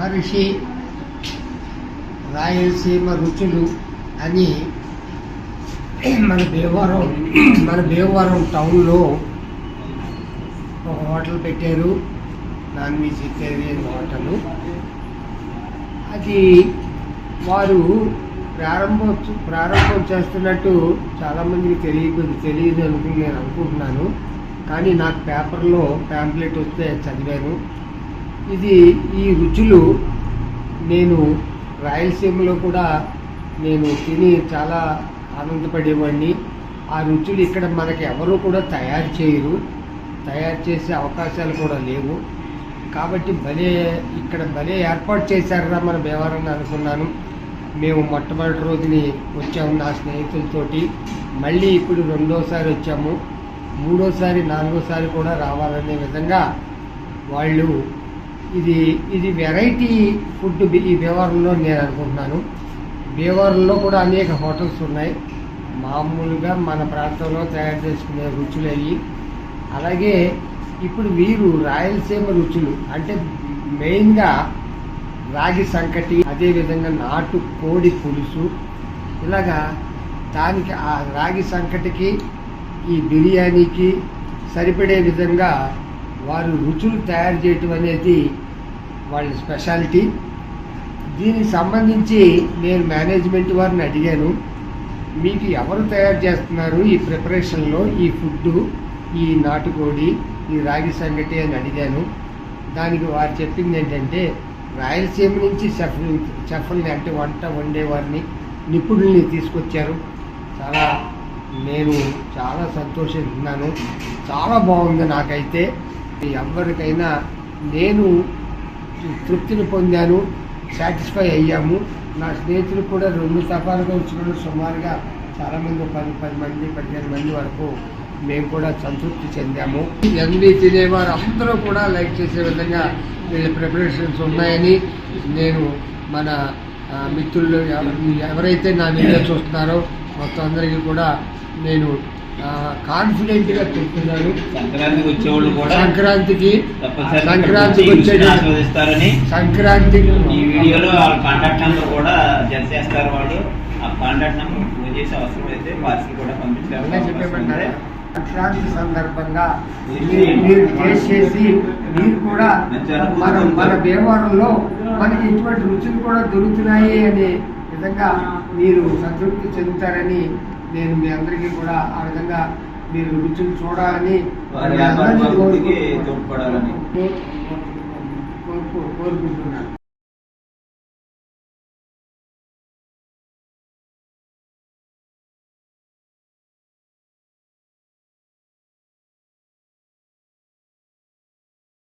మహర్షి రాయలసీమ రుచులు అని మన భీమవరం మన భీమవరం టౌన్లో ఒక హోటల్ పెట్టారు. Non vegetarian hotel. అది వారు ప్రారంభం ప్రారంభం చేస్తున్నట్టు చాలామందికి తెలియదు తెలియదు అనుకుని నేను అనుకుంటున్నాను. కానీ నాకు పేపర్లో ప్యాంప్లెట్ వస్తే చదివాను. ఇది ఈ రుచులు నేను రాయలసీమలో కూడా నేను తిని చాలా ఆనందపడేవాడిని. ఆ రుచులు ఇక్కడ మనకి ఎవరు కూడా తయారు చేయరు. తయారు చేసే అవకాశాలు కూడా లేవు. కాబట్టి భలే ఇక్కడ భలే ఏర్పాటు చేశారా మన వ్యవహారం అనుకున్నాను. మేము మొట్టమొదటి రోజుని వచ్చాము నా స్నేహితులతోటి. మళ్ళీ ఇప్పుడు రెండోసారి వచ్చాము. మూడోసారి నాలుగోసారి కూడా రావాలనే విధంగా వాళ్ళు ఇది ఇది వెరైటీ ఫుడ్ ఈ భీమవరంలో నేను అనుకుంటున్నాను. భీమవరంలో కూడా అనేక హోటల్స్ ఉన్నాయి. మామూలుగా మన ప్రాంతంలో తయారు చేసుకునే రుచులు అవి అలాగే ఇప్పుడు వీరు రాయలసీమ రుచులు అంటే మెయిన్గా రాగి సంకటి అదేవిధంగా నాటు కోడి పులుసు ఇలాగా దానికి ఆ రాగి సంకటికి ఈ బిర్యానీకి సరిపడే విధంగా వారు రుచులు తయారు చేయటం అనేది వాళ్ళ స్పెషాలిటీ. దీనికి సంబంధించి నేను మేనేజ్మెంట్ వారిని అడిగాను. మీకు ఎవరు తయారు చేస్తున్నారు ఈ ప్రిపరేషన్లో? ఈ ఫుడ్ ఈ నాటుకోడి ఈ రాగి సంగటి అని అడిగాను. దానికి వారు చెప్పింది ఏంటంటే రాయలసీమ నుంచి చెఫ్ చెఫ్ని అంటే వంట వండేవారిని నిపుణుల్ని తీసుకొచ్చారు. చాలా నేను చాలా సంతోషిస్తున్నాను. చాలా బాగుంది నాకైతే. ఎవరికైనా నేను తృప్తిని పొందాను సాటిస్ఫై అయ్యాము. నా స్నేహితులు కూడా రెండు తపాలుగా వచ్చిన సుమారుగా చాలామంది పది పది మంది పదిహేను మంది వరకు మేము కూడా సంతృప్తి చెందాము. ఎన్ని తినేవారు అందరూ కూడా లైక్ చేసే విధంగా వీళ్ళ ప్రిపరేషన్స్ ఉన్నాయని నేను మన మిత్రులు ఎవరైతే నా వీడియో చూస్తున్నారో మొత్తం అందరికీ కూడా నేను కాన్ఫిడెంట్గా చెప్తున్నాను సంక్రాంతికి వచ్చేవాళ్ళు కూడా సంక్రాంతికి సంక్రాంతికి ఇక్కడికి వచ్చి వచ్చే రుచిని ఆస్వాదిస్తారని సంక్రాంతికి ఈ వీడియోలో వాళ్ళ కాంటాక్ట్ నెంబర్ కూడా జత చేస్తారు వాళ్ళు. ఆ కాంటాక్ట్ నెంబర్ ఫోన్ చేసి అవసరం అయితే పార్సిల్ కూడా పంపించారు. చెప్పేమంటారే? సంక్రాంతి సందర్భంగా మీరు మీరు టేస్ట్ చేసి మీరు కూడా మన మన భీమవరంలో మనకి ఇటువంటి రుచులు కూడా దొరుకుతున్నాయి అనే విధంగా మీరు సంతృప్తి చెందుతారని నేను మీ అందరికీ కూడా ఆ విధంగా మీరు రుచులు చూడాలని కోరుకుంటున్నాను.